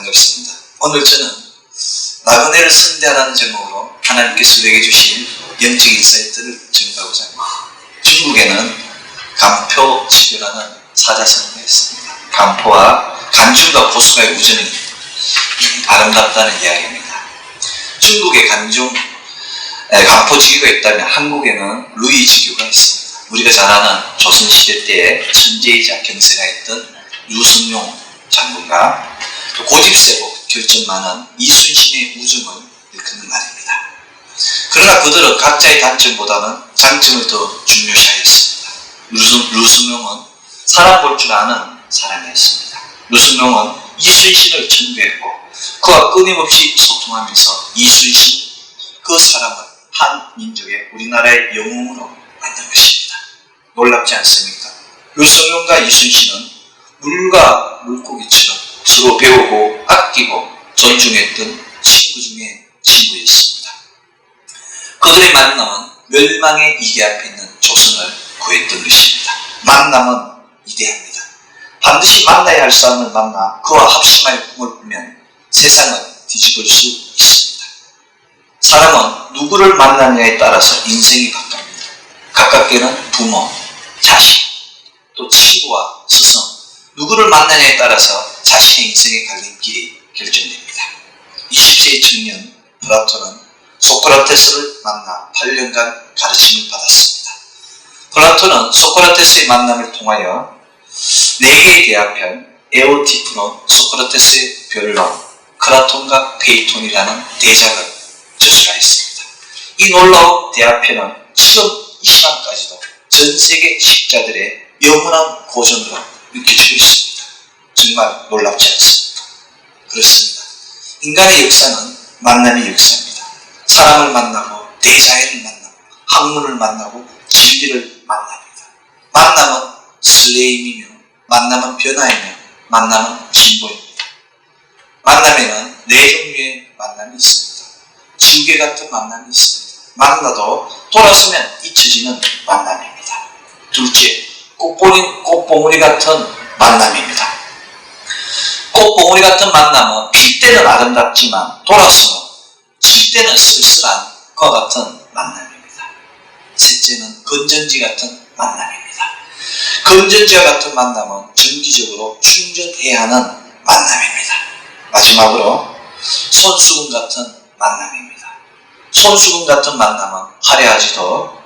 반갑습니다. 오늘 저는 나그네를 선대하라는 제목으로 하나님께서 우리에게 주신 영적 인사이트를 증가하고자 합니다. 중국에는 간표 지교라는 사자성어가 있습니다. 간포와 간중과 보수가의 우정이 아름답다는 이야기입니다. 중국에 간중, 에, 간포 지교가 있다면 한국에는 루이 지교가 있습니다. 우리가 잘 아는 조선시대 때에 천재이자 경세가 있던 유승용 장군과 또 고집세고 많은 이순신의 우정을 일컫는 말입니다. 그러나 그들은 각자의 단점보다는 장점을 더 중요시하였습니다. 루승 용은 사람 볼 줄 아는 사람이었습니다. 루승용은 이순신을 청구했고 그와 끊임없이 소통하면서 이순신 그 사람을 한 민족의 우리나라의 영웅으로 만든 것입니다. 놀랍지 않습니까? 루승용과 이순신은 물과 물고기처럼 서로 배우고 아끼고 존중했던 친구 중에 친구였습니다. 그들의 만남은 멸망의 위기 앞에 있는 조선을 구했던 것입니다. 만남은 위대합니다. 반드시 만나야 할 사람을 만나 그와 합심할 꿈을 꾸면 세상을 뒤집을 수 있습니다. 사람은 누구를 만나느냐에 따라서 인생이 바뀝니다. 가깝게는 부모, 자식, 또 친구와 스승, 누구를 만나냐에 따라서 자신의 인생의 갈림길이 결정됩니다. 20세의 청년 플라톤은 소크라테스를 만나 8년간 가르침을 받았습니다. 플라톤은 소크라테스의 만남을 통하여 4개의 대화편 에오티프론, 소크라테스의 변론, 크라톤과 페이톤이라는 대작을 저술하였습니다. 이 놀라운 대화편은 지금 이 시간까지도 전 세계 식자들의 영원한 고전으로 느껴지고 있습니다. 정말 놀랍지 않습니까? 그렇습니다. 인간의 역사는 만남의 역사입니다. 사람을 만나고 대자연을 만나고 학문을 만나고 진리를 만납니다. 만남은 슬레임이며 만남은 변화이며 만남은 진보입니다. 만남에는 네 종류의 만남이 있습니다. 지우개 같은 만남이 있습니다. 만나도 돌아서면 잊혀지는 만남입니다. 둘째, 꽃봉이, 꽃봉우리 같은 만남입니다. 꽃봉우리 같은 만남은 필 때는 아름답지만 돌아서면 질 때는 쓸쓸한 것과 같은 만남입니다. 셋째는 건전지 같은 만남입니다. 건전지와 같은 만남은 정기적으로 충전해야 하는 만남입니다. 마지막으로 손수건 같은 만남입니다. 손수건 같은 만남은 화려하지도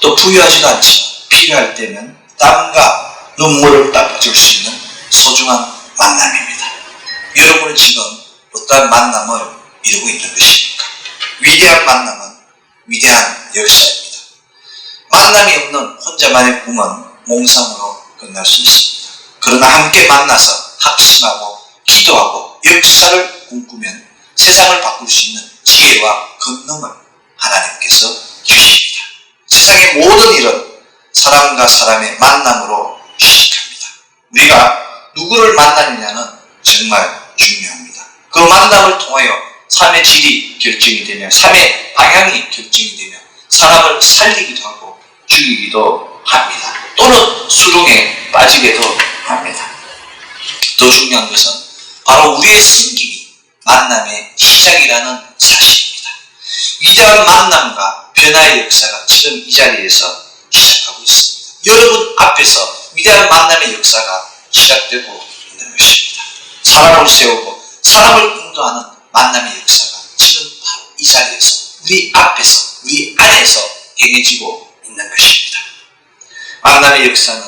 또 부유하지도 않지만 필요할 때면 땀과 눈물을 닦아줄 수 있는 소중한 만남입니다. 여러분은 지금 어떠한 만남을 이루고 있는 것입니까? 위대한 만남은 위대한 역사입니다. 만남이 없는 혼자만의 꿈은 몽상으로 끝날 수 있습니다. 그러나 함께 만나서 합심하고 기도하고 역사를 꿈꾸면 세상을 바꿀 수 있는 지혜와 권능을 하나님께서 주십니다. 세상의 모든 일은 사람과 사람의 만남으로 시작합니다. 우리가 누구를 만나느냐는 정말 중요합니다. 그 만남을 통하여 삶의 질이 결정이 되며 삶의 방향이 결정이 되며 사람을 살리기도 하고 죽이기도 합니다. 또는 수렁에 빠지기도 합니다. 더 중요한 것은 바로 우리의 승김이 만남의 시작이라는 사실입니다. 위대한 만남과 변화의 역사가 지금 이 자리에서 시작하고 있습니다. 여러분 앞에서 위대한 만남의 역사가 시작되고. 사람을 세우고 사람을 인도하는 만남의 역사가 지금 바로 이 자리에서 우리 앞에서 우리 안에서 행해지고 있는 것입니다. 만남의 역사는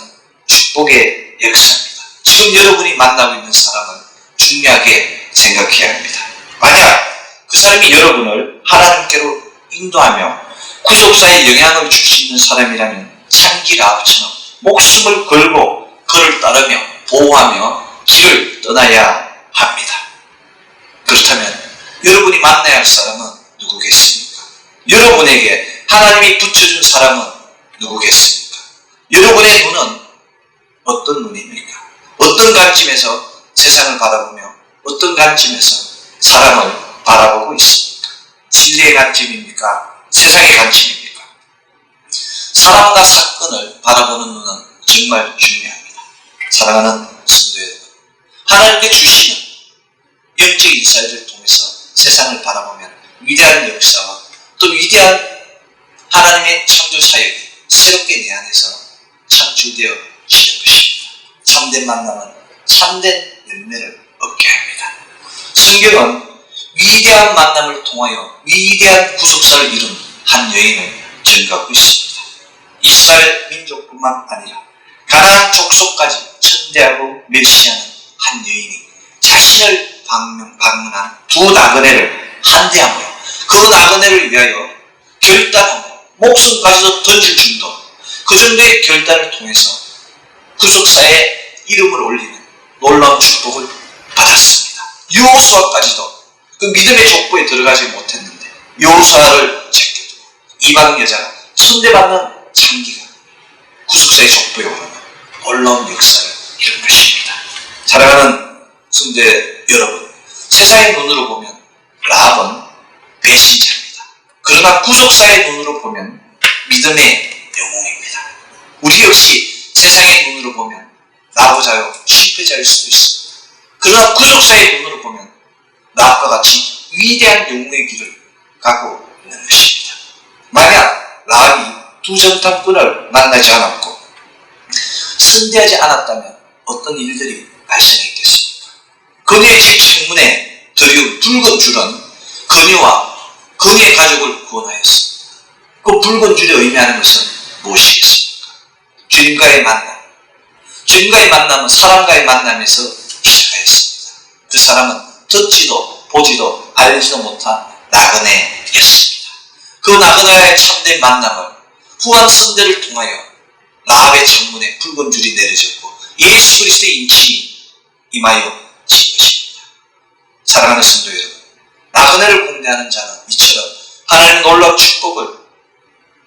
축복의 역사입니다. 지금 여러분이 만나고 있는 사람을 중요하게 생각해야 합니다. 만약 그 사람이 여러분을 하나님께로 인도하며 구속사에 영향을 줄 수 있는 사람이라면 창기 라합처럼 목숨을 걸고 그를 따르며 보호하며 길을 떠나야 합니다. 그렇다면 여러분이 만나야 할 사람은 누구겠습니까? 여러분에게 하나님이 붙여준 사람은 누구겠습니까? 여러분의 눈은 어떤 눈입니까? 어떤 관점에서 세상을 바라보며 어떤 관점에서 사람을 바라보고 있습니까? 진리의 관점입니까? 세상의 관점입니까? 사람과 사건을 바라보는 눈은 정말 중요합니다. 사랑하는 성도 여러분, 하나님께 주시는 영적 인사들을 통해서 세상을 바라보면 위대한 역사와 또 위대한 하나님의 창조 사역이 새롭게 내 안에서 창출되어 지는 것입니다. 참된 만남은 참된 열매를 얻게 합니다. 성경은 위대한 만남을 통하여 위대한 구속사를 이룬 한 여인을 증거하고 있습니다. 이스라엘 민족뿐만 아니라 가나안 족속까지 천대하고 멸시하는 한 여인이 자신을 방문, 방문한 두 나그네를 한대함으로 그 나그네를 위하여 결단하고 목숨까지도 던질 정도 그 정도의 결단을 통해서 구속사의 이름을 올리는 놀라운 축복을 받았습니다. 여호수아까지도 그 믿음의 족보에 들어가지 못했는데 여호수아를 제껴두고 이방 여자가 천대받는 장기가 구속사의 족보에 오르는 놀라운 역사를 이룬 것입니다. 사랑하는 성대 여러분, 세상의 눈으로 보면 라합은 배신자입니다. 그러나 구속사의 눈으로 보면 믿음의 영웅입니다. 우리 역시 세상의 눈으로 보면 나부자요 실패자일 수도 있습니다. 그러나 구속사의 눈으로 보면 나와 같이 위대한 영웅의 길을 가고 있는 것입니다. 만약 라합이 두 전탐꾼을 만나지 않았고 승대하지 않았다면 어떤 일들이 발생했겠습니까? 그녀의 집 창문에 들이운 붉은 줄은 그녀와 그녀의 가족을 구원하였습니다. 그 붉은 줄이 의미하는 것은 무엇이겠습니까? 주님과의 만남. 주님과의 만남은 사람과의 만남에서 시작하였습니다. 그 사람은 듣지도 보지도 알지도 못한 나그네였습니다. 그 나그네와의 참된 만남을 후한 선대를 통하여 라합의 창문에 붉은 줄이 내려졌고 예수 그리스도의 인침이 임하여 진 것입니다. 사랑하는 성도 여러분, 나그네를 공개하는 자는 이처럼 하나님의 놀라운 축복을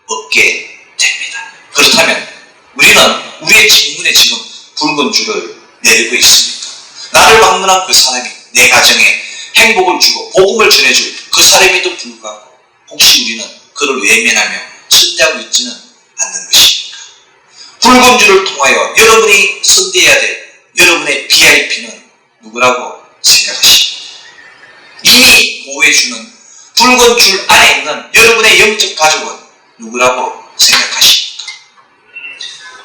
얻게 됩니다. 그렇다면 우리는 우리의 직문에 지금 붉은 줄을 내리고 있습니까? 나를 방문한 그 사람이 내 가정에 행복을 주고 복음을 전해줄 그 사람에도 불구하고 혹시 우리는 그를 외면하며 sun대하고 있지는 않는 것입니까? 붉은 줄을 통하여 여러분이 선대해야 될 여러분의 VIP는 누구라고 생각하십니까? 이미 보호해주는 붉은 줄 안에 있는 여러분의 영적 가족은 누구라고 생각하십니까?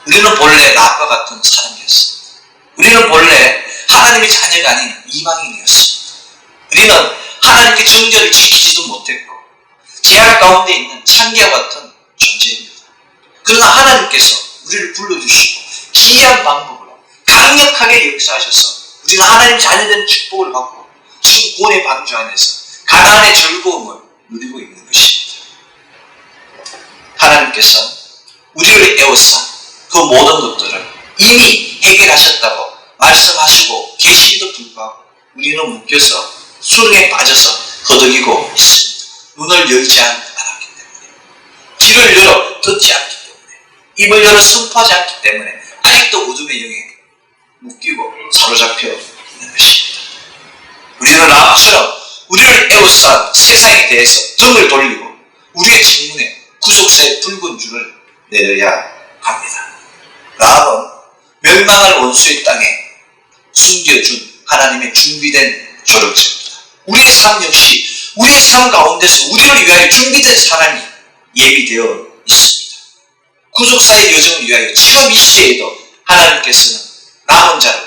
우리는 본래 나과 같은 사람이었습니다. 우리는 본래 하나님의 자녀가 아닌 이방인이었습니다. 우리는 하나님께 정죄를 지키지도 못했고 제약 가운데 있는 창기와 같은 존재입니다. 그러나 하나님께서 우리를 불러주시고 기이한 방법으로 강력하게 역사하셔서 우리는 하나님 자녀된 축복을 받고 지금 구원의 방주 안에서 가난의 즐거움을 누리고 있는 것입니다. 하나님께서 우리를 애워싸 그 모든 것들을 이미 해결하셨다고 말씀하시고 계시기도 불구하고 우리는 묶여서 수렁에 빠져서 허덕이고 있습니다. 눈을 열지 않- 않았기 때문에 귀를 열어 듣지 않기 때문에 입을 열어 선포하지 않기 때문에 아직도 어둠의 영에 묶이고 사로잡혀 있는 것입니다. 우리는 라합처럼 우리를 애워싼 세상에 대해서 등을 돌리고 우리의 직문에 구속사의 붉은 줄을 내려야 합니다. 라합은 멸망할 원수의 땅에 숨겨준 하나님의 준비된 조력자입니다. 우리의 삶 역시 우리의 삶 가운데서 우리를 위하여 준비된 사람이 예비되어 있습니다. 구속사의 여정을 위하여 지금 이 시대에도 하나님께서는 남은 자를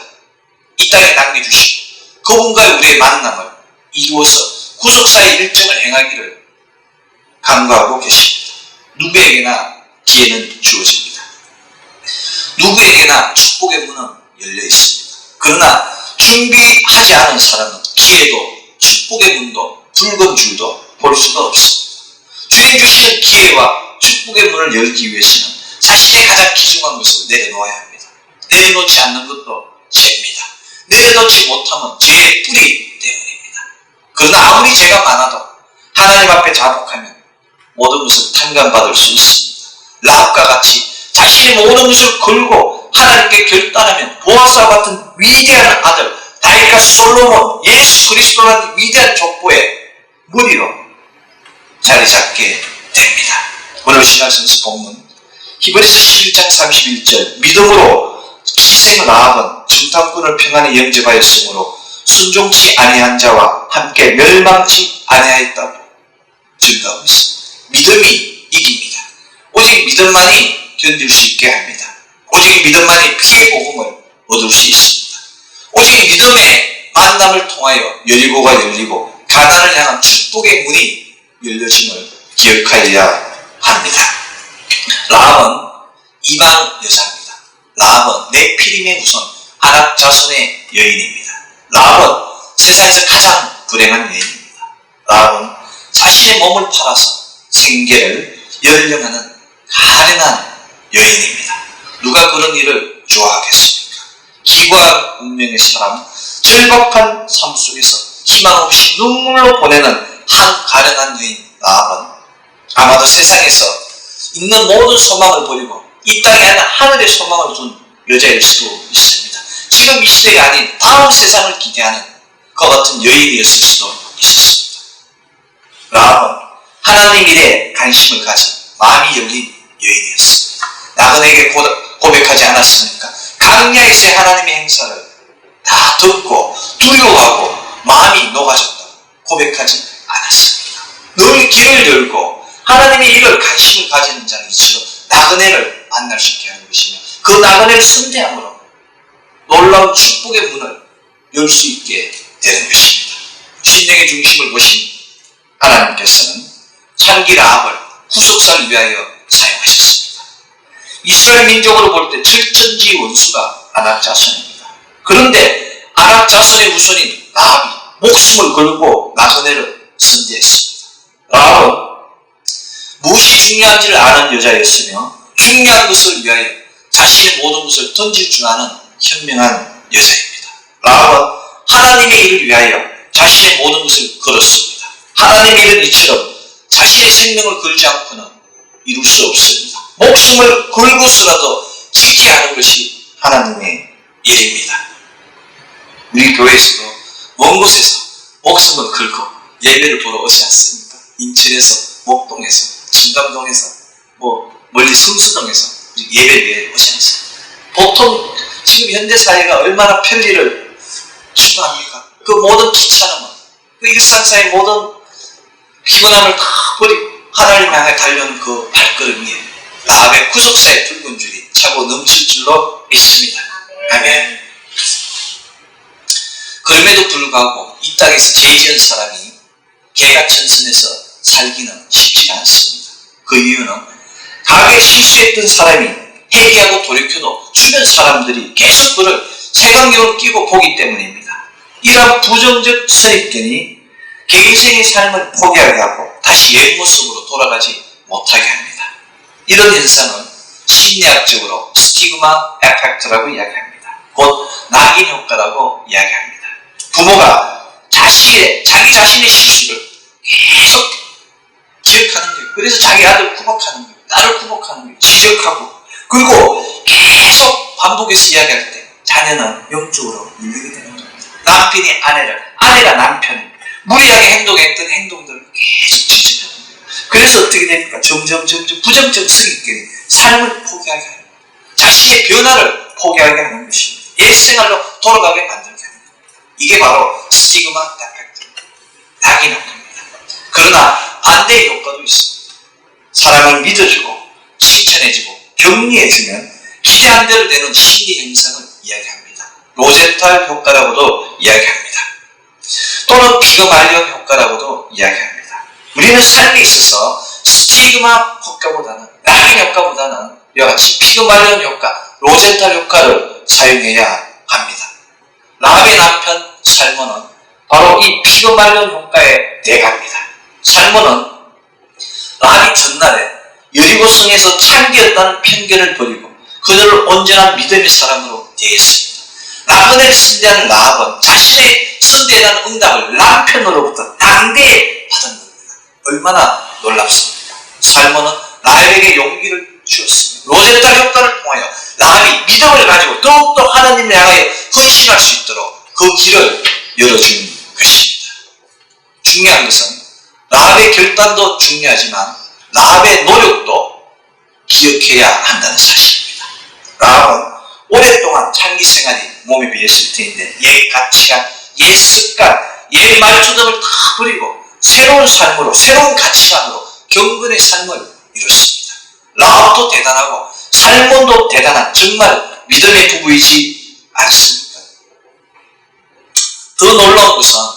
이 땅에 남겨주시고 그분과의 우리의 만남을 이루어서 구속사의 일정을 행하기를 간구하고 계십니다. 누구에게나 기회는 주어집니다. 누구에게나 축복의 문은 열려 있습니다. 그러나 준비하지 않은 사람은 기회도 축복의 문도 붉은 줄도 볼 수가 없습니다. 주님 주시는 기회와 축복의 문을 열기 위해서는 자신의 가장 귀중한 것을 내려놓아야 합니다. 내려놓지 않는 것도 죄입니다. 내려놓지 못하면 죄의 뿌리 때문입니다. 그러나 아무리 죄가 많아도 하나님 앞에 자복하면 모든 것을 탕감받을 수 있습니다. 라합과 같이 자신의 모든 것을 걸고 하나님께 결단하면 보아스와 같은 위대한 아들 다윗과 솔로몬 예수 그리스도라는 위대한 족보의 무리로 자리 잡게 됩니다. 오늘 성수 본문 히브리서 11장 31절 믿음으로 라합은 정탐꾼을 평안히 영접하였으므로 순종치 아니한 자와 함께 멸망치 아니하였다고 증거하고 있습니다. 믿음이 이깁니다. 오직 믿음만이 견딜 수 있게 합니다. 오직 믿음만이 피의 복음을 얻을 수 있습니다. 오직 믿음의 만남을 통하여 여리고가 열리고 가난을 향한 축복의 문이 열려짐을 기억하여야 합니다. 라합은 이방 여자입니다. 라합은 네피림의 후손 아랍 자손의 여인입니다. 라합은 세상에서 가장 불행한 여인입니다. 라합은 자신의 몸을 팔아서 생계를 연령하는 가련한 여인입니다. 누가 그런 일을 좋아하겠습니까? 기구한 운명의 사람, 절박한 삶 속에서 희망 없이 눈물로 보내는 한 가련한 여인 라합은 아마도 세상에서 있는 모든 소망을 버리고 이 땅에 아닌 하늘의 소망을 둔 여자일 수도 있습니다. 지금 이 시대가 아닌 다음 세상을 기대하는 그 같은 여인이었을 수도 있었습니다. 라합은 하나님 일에 관심을 가진 마음이 열린 여인이었습니다. 나그네에게 고- 고백하지 않았습니까? 강야에서의 하나님의 행사를 다 듣고 두려워하고 마음이 녹아졌다고 고백하지 않았습니다. 늘 길을 열고 하나님의 일을 관심을 가지는 자는 이처럼 나그네를 만날 수 있게 하는 것이며 그 나그네를 선대함으로 놀라운 축복의 문을 열 수 있게 되는 것입니다. 신령의 중심을 보신 하나님께서는 창기 라합을 구속사를 위하여 사용하셨습니다. 이스라엘 민족으로 볼때 절전지 원수가 아낙 자손입니다. 그런데 아낙 자손의 후손인 라합이 목숨을 걸고 나그네를 선대했습니다. 라합은 무엇이 중요한지를 아는 여자였으며 중요한 것을 위하여 자신의 모든 것을 던질 줄 아는 현명한 여자입니다. 라합은 하나님의 일을 위하여 자신의 모든 것을 걸었습니다. 하나님의 일은 이처럼 자신의 생명을 걸지 않고는 이룰 수 없습니다. 목숨을 걸고서라도 지켜야 하는 것이 하나님의 일입니다. 우리 교회에서도 먼 곳에서 목숨을 걸고 예배를 보러 오지 않습니까? 인천에서, 목동에서, 진감동에서, 뭐 멀리 성수동에서 오지 않습니까? 보통 지금 현대 사회가 얼마나 편리를 추구합니까? 그 모든 귀찮음은, 그 일상사의 모든 피곤함을 다 버리고 하나님 향해 달려오는 그 발걸음 위에 라합의 구속사의 붉은 줄이 차고 넘칠 줄로 믿습니다. 아멘. 그럼에도 불구하고 이 땅에서 죄 지은 사람이 개가 천선에서 살기는 쉽지가 않습니다. 그 이유는 가게 실수했던 사람이 회개하고 돌이켜도 주변 사람들이 계속 그를 색안경을 끼고 보기 때문입니다. 이러한 부정적 선입견이 개인적인 삶을 포기하게 하고 다시 옛 모습으로 돌아가지 못하게 합니다. 이런 현상은 심리학적으로 스티그마 에펙트라고 이야기합니다. 곧 낙인 효과라고 이야기합니다. 부모가 자식의 자기 자신의 실수를 계속 기억하는 거예요. 그래서 자기 아들 구박하는 거예요. 딸을 구박하는 거예요. 지적하고 그리고 계속 반복해서 이야기할 때 자녀는 영적으로 밀리게 되는 겁니다. 남편이 아내를, 아내가 남편을 무리하게 행동했던 행동들을 계속 지적하는 거예요. 그래서 어떻게 됩니까? 점점 점점 부정적 성격이 삶을 포기하게 하는 거예요. 자신의 변화를 포기하게 하는 것입니다. 옛생활로 돌아가게 만들게 합니다. 이게 바로 스티그마 에펙트, 낙인 효과입니다. 그러나 반대의 효과도 있습니다. 사람을 믿어주고 칭찬해주고 격리해주면 기대한 대로 되는 심리 현상을 이야기합니다. 로젠탈 효과라고도 이야기합니다. 또는 피그말리온 효과라고도 이야기합니다. 우리는 삶에 있어서 스티그마 효과보다는 낙인 효과보다는 이와 같이 피그말리온 효과, 로젠탈 효과를 사용해야 합니다. 라합의 남편 살모는 바로 이 피그말리온 효과의 대가입니다. 살모는 라합이 전날에 여리고성에서 창기였다는 편견을 버리고 그들을 온전한 믿음의 사람으로 대했습니다. 나그네를 선대한 라합은 자신의 선대에 응답을 남편으로부터 당대에 받은 겁니다. 얼마나 놀랍습니까? 살모는 라합에게 용기를 주었습니다. 로젠탈 효과를 통하여 라합이 믿음을 가지고 더욱더 하나님을 향하여 헌신할 수 있도록 그 길을 열어준 것입니다. 중요한 것은 라합의 결단도 중요하지만 라합의 노력도 기억해야 한다는 사실입니다. 라합은 오랫동안 창기 생활이 몸에 배었을 텐데 옛 가치관, 옛 습관, 옛 말투 등을 다 버리고 새로운 삶으로 새로운 가치관으로 경건의 삶을 이뤘습니다. 라합도 대단하고 살몬도 대단한 정말 믿음의 부부이지 않습니까? 더 놀라운 것은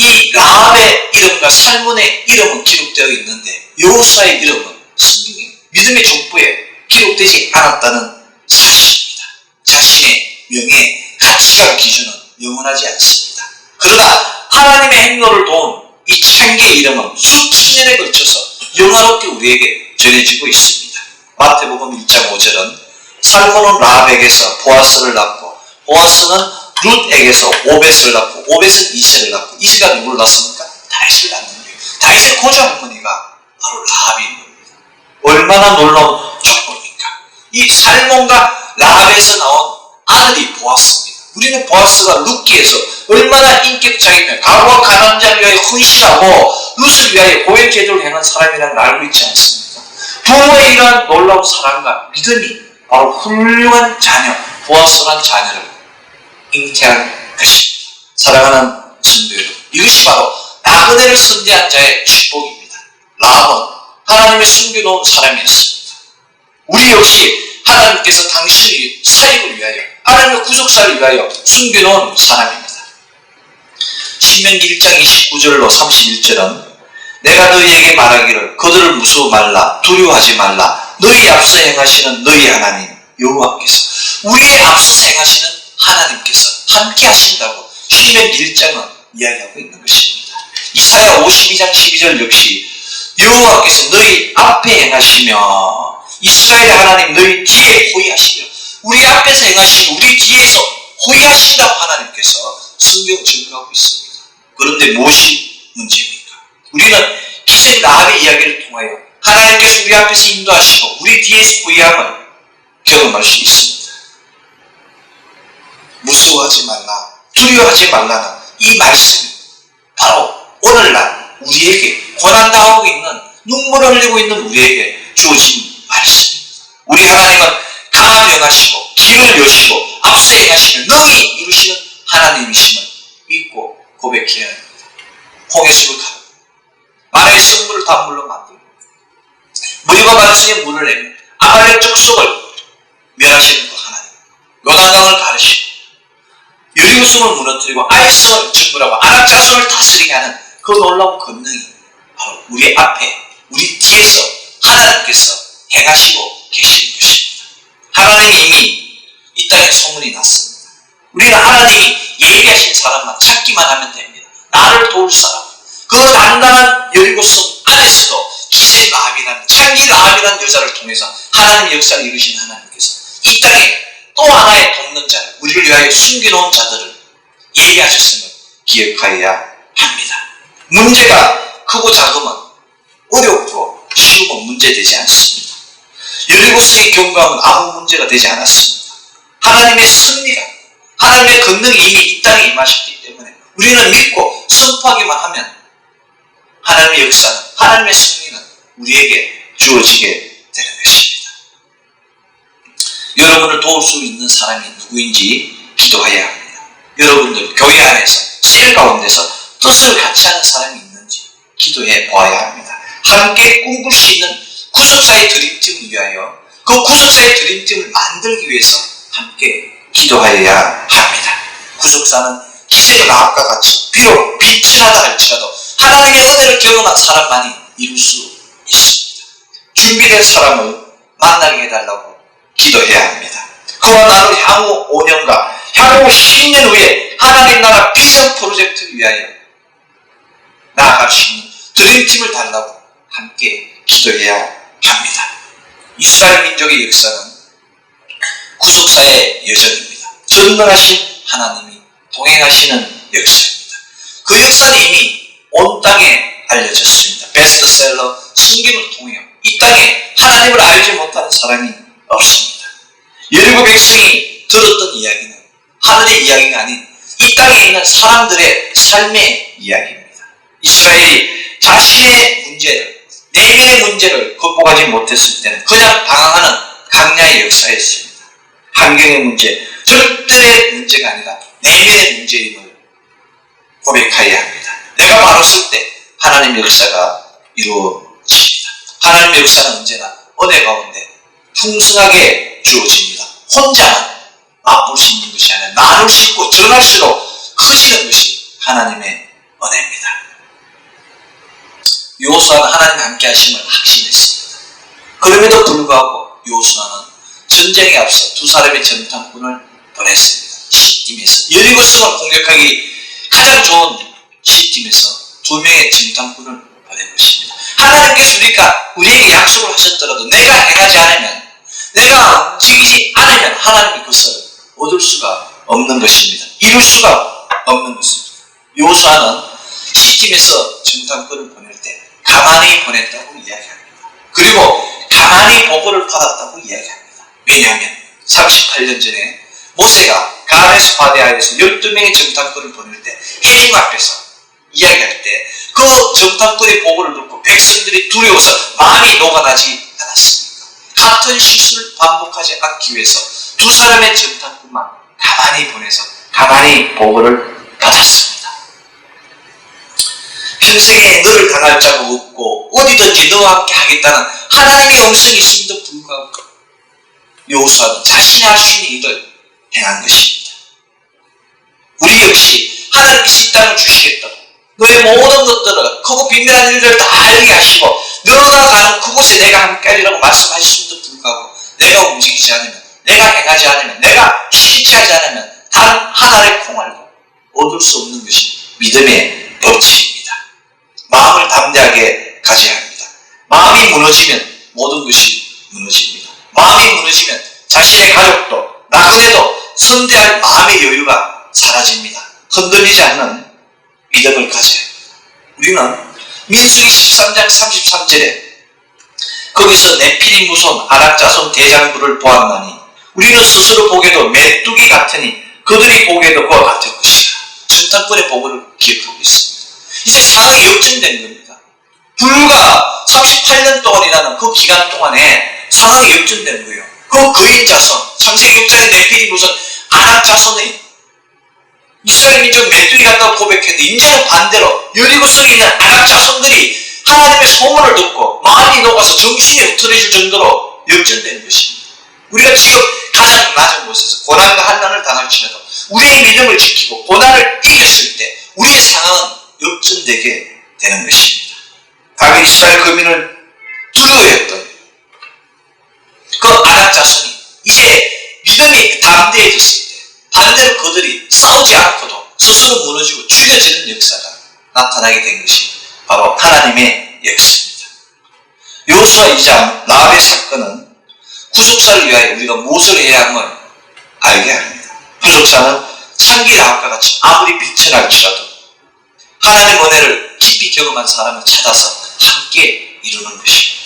이 라합의 이름과 살몬의 이름은 기록되어 있는데 여호수아의 이름은 성경에 믿음의 족보에 기록되지 않았다는 사실입니다. 자신의 명예, 가치와 기준은 영원하지 않습니다. 그러나 하나님의 행로를 도운 이 창기의 이름은 수천 년에 걸쳐서 영화롭게 우리에게 전해지고 있습니다. 마태복음 1장 5절은 살몬은 라합에게서 보아스를 낳고 보아스는 룻에게서 오벳을 낳고 오벳은 이세를 낳고 이세가 누구를 낳습니까? 다윗을 낳는 거예요. 다윗의 고조 할머니가 바로 라합인 겁니다. 얼마나 놀라운 족보입니까? 이 살몬과 라합에서 나온 아들이 보아스입니다. 우리는 보아스가 룻기에서 얼마나 인격적이며 가부와 가난한 자를 위하여 헌신하고 룻을 위하여 고액 제도를 행한 사람이라는 걸 알고 있지 않습니까? 부모의 이러한 놀라운 사랑과 믿음이 바로 훌륭한 자녀, 보아스란 자녀를 잉태한 것입니다. 사랑하는 성도 여러분, 이것이 바로 나그네를 선대한 자의 축복입니다. 라합은 하나님의 숨겨놓은 사람이었습니다. 우리 역시 하나님께서 당신의 사역을 위하여 하나님의 구속사를 위하여 숨겨놓은 사람입니다. 신명기 1장 29절로 31절은 내가 너희에게 말하기를 그들을 무서워 말라 두려워하지 말라 너희 앞서 행하시는 너희 하나님 여호와께서 우리의 앞서 행하시는 하나님께서 함께 하신다고 신명기 1장은 이야기하고 있는 것입니다. 이사야 52장 12절 역시 여호와께서 너희 앞에 행하시며 이스라엘의 하나님 너희 뒤에 호위하시며 우리 앞에서 행하시고 우리 뒤에서 호위하신다고 하나님께서 성경 증거하고 있습니다. 그런데 무엇이 문제입니까? 우리는 기생 라합의 이야기를 통하여 하나님께서 우리 앞에서 인도하시고 우리 뒤에서 호위함을 경험할 수 있습니다. 무서워하지 말라, 두려워하지 말라는 이 말씀이 바로 오늘날 우리에게 고난당하고 있는 눈물을 흘리고 있는 우리에게 주어진 말씀입니다. 우리 하나님은 강한 명하시고 길을 여시고 앞서 행하시며 능히 이루시는 하나님이심을 믿고 고백해야 합니다. 홍해수를 가고 만의 성물을 단물로 만들고 물과 반성의 문을 내며 아말렉 족속을 멸하시는 그 하나님 요단강을 가르시고 유리우성을 무너뜨리고 아이성을 증벌하고 아랍 자손을 다스리게 하는 그 놀라운 권능이 바로 우리 앞에 우리 뒤에서 하나님께서 행하시고 계시는 것입니다. 하나님이 이미 이 땅에 소문이 났습니다. 우리는 하나님이 얘기하신 사람만 찾기만 하면 됩니다. 나를 도울 사람. 그 단단한 여리고성 안에서도 기생 라합이라는 창기 라합이라는 여자를 통해서 하나님의 역사를 이루신 하나님께서 이 땅에 또 하나의 돕는 자를 우리를 위하여 숨겨놓은 자들을 얘기하셨음을 기억하여야 합니다. 문제가 크고 작으면 어렵고 쉬우면 문제되지 않습니다. 여리고성의 경감은 아무 문제가 되지 않았습니다. 하나님의 승리가 하나님의 권능이 이미 이 땅에 임하셨기 때문에 우리는 믿고 선포하기만 하면 하나님의 역사는 하나님의 승리는 우리에게 주어지게 되는 것입니다. 여러분을 도울 수 있는 사람이 누구인지 기도해야 합니다. 여러분들 교회 안에서 셀 가운데서 뜻을 같이 하는 사람이 있는지 기도해 보아야 합니다. 함께 꿈꿀 수 있는 구속사의 드림팀을 위하여 그 구속사의 드림팀을 만들기 위해서 함께 기도하여야 합니다. 구속사는 기생의 라합과 같이 비록 비천하다 할지라도 하나님의 은혜를 경험한 사람만이 이룰 수 있습니다. 준비된 사람을 만나게 해달라고 기도해야 합니다. 그와 나를 향후 5년과 향후 10년 후에 하나님 나라 비전 프로젝트를 위하여 나아갈 수 있는 드림팀을 달라고 함께 기도해야 합니다. 이스라엘 민족의 역사는 구속사의 여정입니다. 전능하신 하나님이 동행하시는 역사입니다. 그 역사는 이미 온 땅에 알려졌습니다. 베스트셀러 성경을 통해 이 땅에 하나님을 알지 못하는 사람이 없습니다. 열일곱 백성이 들었던 이야기는 하늘의 이야기가 아닌 이 땅에 있는 사람들의 삶의 이야기입니다. 이스라엘이 자신의 문제를 내면의 문제를 극복하지 못했을 때는 그냥 방황하는 강야의 역사였습니다. 환경의 문제, 절대의 문제가 아니라 내면의 문제임을 고백하여야 합니다. 내가 바로 설때 하나님 역사가 이루어집니다. 하나님 역사는 언제나 은혜 가운데 풍성하게 주어집니다. 혼자만 맛볼 수 있는 것이 아니라 나눌 수 있고 전할수록 커지는 것이 하나님의 은혜입니다. 요수아는 하나님 함께 하심을 확신했습니다. 그럼에도 불구하고 요수아는 전쟁에 앞서 두 사람의 전탄꾼을 보냈습니다. 시팀에서 여리고성을 공격하기 가장 좋은 시팀에서 두 명의 전탄꾼을 보낸 것입니다. 하나님께서 우리가 우리에게 약속을 하셨더라도 내가 행하지 않으면 내가 움직이지 않으면 하나님이 그것을 얻을 수가 없는 것입니다. 이룰 수가 없는 것입니다. 요수아는 시팀에서 전탄꾼을 보낼 때 가만히 보냈다고 이야기합니다. 그리고 가만히 보고를 받았다고 이야기합니다. 왜냐하면 38년 전에 모세가 가나에서 바데아에서 12명의 정탐꾼을 보낼 때 해림 앞에서 이야기할 때 그 정탐꾼의 보고를 듣고 백성들이 두려워서 마음이 녹아나지 않았습니까? 같은 실수를 반복하지 않기 위해서 두 사람의 정탐꾼만 가만히 보내서 가만히 보고를 받았습니다. 평생에 너를 당할 자가 없고 어디든지 너와 함께 하겠다는 하나님의 영성이 있음에도 불구하고 요수아는 자신이 할 수 있는 일을 행한 것입니다. 우리 역시 하나님께서 이 땅을 주시겠다고 너의 모든 것들을 크고 비밀한 일들을 다 알게 하시고 너가 가는 그곳에 내가 함께 하리라고 말씀하셨음에도 불구하고 내가 움직이지 않으면 내가 행하지 않으면 내가 실체하지 않으면 단 하나의 콩알도 얻을 수 없는 것이 믿음의 법칙입니다. 마음을 담대하게 가져야 합니다. 마음이 무너지면 모든 것이 무너집니다. 마음이 무너지면 자신의 가족도 나그네도 선대할 마음의 여유가 사라집니다. 흔들리지 않는 믿음을 가져야 합니다. 우리는 민수기 13장 33절에 거기서 내필이 무서운 아락자손 대장부를 보았나니 우리는 스스로 보게도 메뚜기 같으니 그들이 보게도 그와 같을 것이라. 정탐꾼의 보고를 기억하고 있습니다. 이제 상황이 역전된 겁니다. 불과 38년 동안이라는 그 기간 동안에 상황이 역전된 거예요. 그 거인 자손, 창세기 6장의 내필이 무슨 아낙 자손의 이스라엘 민족 메뚜기 같다고 고백했는데 인제는 반대로 여리고성에 있는 아낙 자손들이 하나님의 소문을 듣고 마음이 녹아서 정신이 흐트러질 정도로 역전된 것입니다. 우리가 지금 가장 낮은 곳에서 고난과 한난을 당할 지라도 우리의 믿음을 지키고 고난을 이겼을 때 우리의 상황은 역전되게 되는 것입니다. 다윗 이스라엘 거민을 두려워했던 그 아낙 자손이 이제 믿음이 담대해졌을 때 반대로 그들이 싸우지 않고도 스스로 무너지고 죽여지는 역사가 나타나게 된 것이 바로 하나님의 역사입니다. 요수와 2장 라합의 사건은 구속사를 위하여 우리가 무엇을 해야 함을 알게 합니다. 구속사는 창기 라합과 같이 아무리 비천할지라도 하나님의 은혜를 깊이 경험한 사람을 찾아서 함께 이루는 것입니다.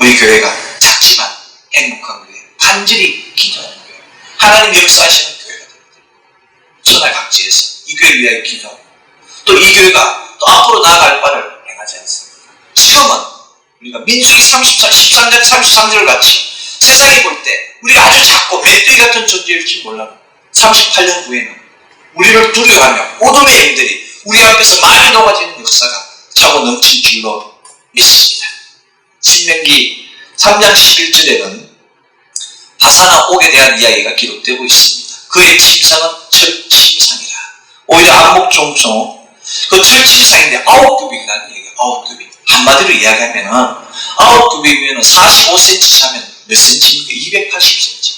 우리 교회가 작지만 행복한 교회, 간절히 기도하는 교회, 하나님 역사하시는 교회가 됩니다. 전화 각지에서 이 교회 위하여 기도하고 또 이 교회가 또 앞으로 나아갈 바를 행하지 않습니까? 지금은 우리가 민수기 34, 13장 33절 같이 세상이 볼 때 우리가 아주 작고 메뚜기 같은 존재일지 몰라도 38년 후에는 우리를 두려워하며 오돔의 영들이 우리 앞에서 많이 녹아지는 역사가 차고 넘칠 줄로 믿습니다. 신명기 3장 11절에는 바사나 옥에 대한 이야기가 기록되고 있습니다. 그의 침상은 철침상이라. 오히려 안목종총 그 철침상인데 아홉 규빅이라는 얘기예요. 한마디로 이야기하면은 아홉 규빅이면 45cm 차면 몇 cm입니까? 280cm.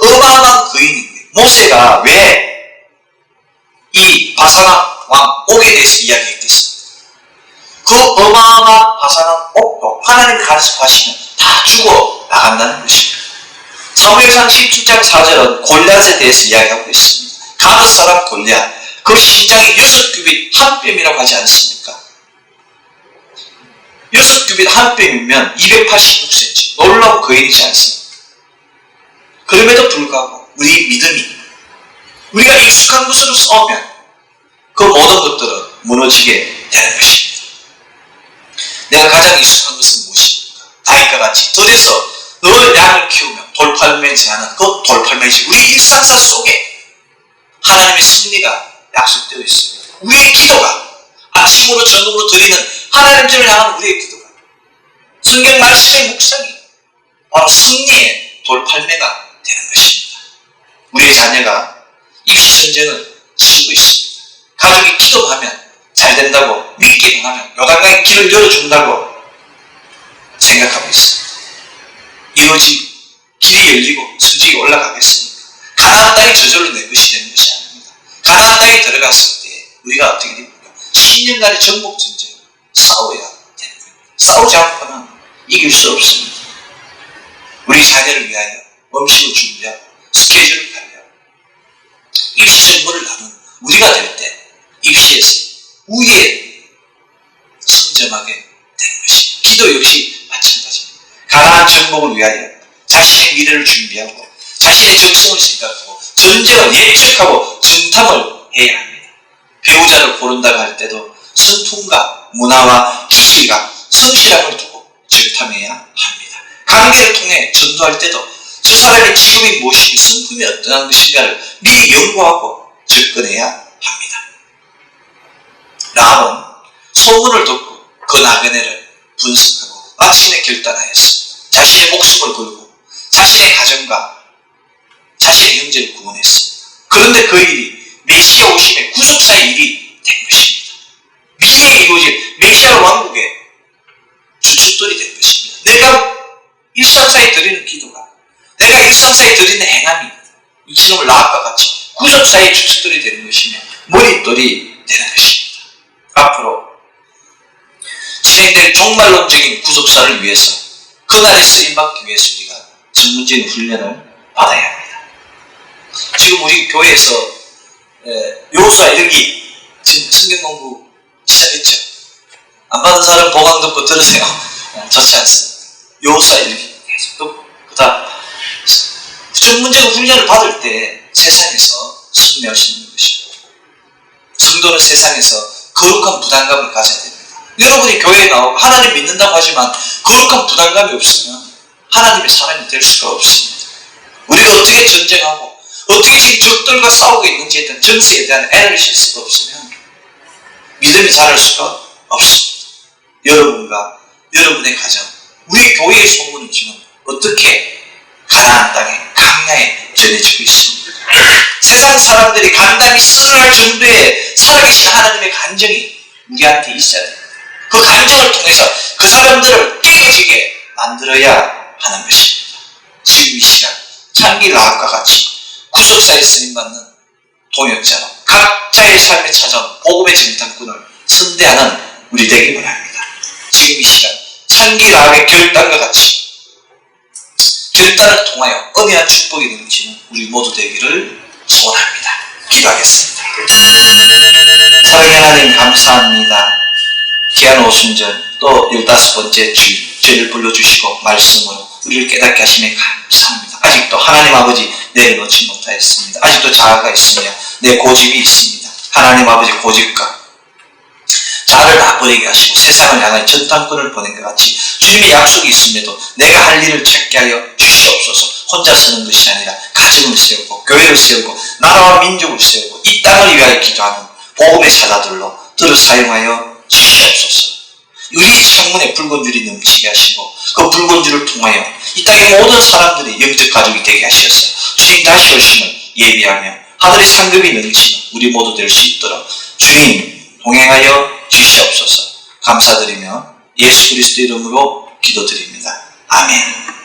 어마어마한 거인인 거예요. 모세가 왜 이 바사나 왕 옥에 대해서 이야기했겠습니까? 그 어마어마한 바사나 옥도 하나님 간섭하시면 다 죽어 나간다는 것입니다. 사무엘상 17장 4절은 골리앗에 대해서 이야기하고 있습니다. 가드 사람 골리앗. 그 신장이 여섯 규빗 한 뼘이라고 하지 않습니까? 여섯 규빗 한 뼘이면 286cm. 놀라운 거인이지 않습니까? 그럼에도 불구하고 우리 믿음이 우리가 익숙한 것으로 싸우면 그 모든 것들은 무너지게 되는 것입니다. 내가 가장 익숙한 것은 무엇입니까? 다윗과 같이 들에서 늘 양을 키우며 돌팔매지 하는 그 돌팔매지 우리 일상사 속에 하나님의 승리가 약속되어 있습니다. 우리의 기도가 아침으로 저녁으로 드리는 하나님들을 향한 우리의 기도가 성경 말씀의 묵상이 바로 승리의 돌팔매가 되는 것입니다. 우리의 자녀가 입시 전쟁을 치고 있습니다. 가족이 기도하면 잘 된다고 믿기만 하면 요단강의 길을 열어준다고 생각하고 있습니다. 이루어지 길이 열리고 성적이 올라가겠습니까? 가나안 땅이 저절로 내 것이 되는 것이 아닙니다. 가나안 땅에 들어갔을 때 우리가 어떻게 됩니까? 10년간의 정복 전쟁을 싸워야 되는 겁니다. 싸우지 않고는 이길 수 없습니다. 우리 자녀를 위하여 음식을 준비하고 스케줄을 관리하고 입시 정보를 나눈 우리가 될 때 입시에서 우위에 선점하게 되는 것입니다. 기도 역시 마찬가지입니다. 가나안 정복을 위하여 자신의 미래를 준비하고 자신의 정성을 생각하고 전쟁을 예측하고 정탐을 해야 합니다. 배우자를 고른다고 할 때도 성품과 문화와 기질과 성실함을 두고 정탐해야 합니다. 관계를 통해 전도할 때도 저 사람의 직업이 무엇이고 성품이 어떠한 것인가를 미리 연구하고 접근해야 합니다. 라합은 소문을 듣고 그 나그네를 분석하고 아침에 결단하였습니다. 자신의 목숨을 걸고 자신의 가정과 자신의 형제를 구원했습니다. 그런데 그 일이 메시아 오심의 구속사의 일이 된 것입니다. 미래에 이루어질 메시아 왕국의 주축돌이 된 것입니다. 내가 일상사에 드리는 기도가 내가 일상사에 드리는 행함이 이 지금을 라합과 같이 구속사의 주축돌이 되는 것이며 머릿돌이 되는 것입니다. 앞으로 진행될 종말론적인 구속사를 위해서 그날에 쓰임받기 위해서 우리가 전문적인 훈련을 받아야 합니다. 지금 우리 교회에서 요수와 일기 지금 성경 공부 시작했죠. 안 받은 사람 보강 듣고 들으세요. 어, 좋지 않습니다. 요수와 일기 계속 듣고 그다음 전문적인 훈련을 받을 때 세상에서 있는 것이고 성도는 세상에서 거룩한 부담감을 가져야 됩니다. 여러분이 교회에 나오고 하나님 믿는다고 하지만 거룩한 부담감이 없으면 하나님의 사람이 될 수가 없습니다. 우리가 어떻게 전쟁하고 어떻게 지금 적들과 싸우고 있는지에 대한 정세에 대한 수가 없으면 믿음이 자랄 수가 없습니다. 여러분과 여러분의 가정, 우리 교회의 소문은 지금 어떻게 가나안 땅에 강야에 전해지고 있습니다. 세상 사람들이 간단히 쓰러날 정도의 살아계신 하나님의 간정이 우리한테 있어야 됩니다. 그 간정을 통해서 그 사람들을 깨어지게 만들어야 하는 것입니다. 지금 이 시간 창기 라합과 같이 구속사에 쓰임받는 동역자로 각자의 삶에 찾아온 복음의 정탐꾼을 선대하는 우리 되기 바랍니다. 지금 이 시간 창기 라합의 결단과 같이 결단을 통하여 은혜한 축복이 넘치는 우리 모두 되기를 소원합니다. 기도하겠습니다. 사랑의 하나님 감사합니다. 귀한 오순절 또 열다섯 번째 주일을 불러주시고 말씀으로 우리를 깨닫게 하시면 감사합니다. 아직도 하나님 아버지 내려놓지 못하였습니다. 아직도 자아가 있으며 내 고집이 있습니다. 하나님 아버지 고집과 자아를 다 버리게 하시고 세상을 향한 전탄권을 보낸 것 같이 주님의 약속이 있음에도 내가 할 일을 찾게 하여 주시옵소서 혼자 서는 것이 아니라 가정을 세우고 교회를 세우고 나라와 민족을 세우고 이 땅을 위하여 기도하는 복음의 사자들로 들어 사용하여 주시옵소서 창문에 붉은 줄이 넘치게 하시고 그 붉은 줄을 통하여 이 땅의 모든 사람들이 영적 가족이 되게 하셔서 주님 다시 오심을 예비하며 하늘의 상급이 넘치는 우리 모두 될 수 있도록 주님 동행하여 주시옵소서. 감사드리며 예수 그리스도 이름으로 기도드립니다. 아멘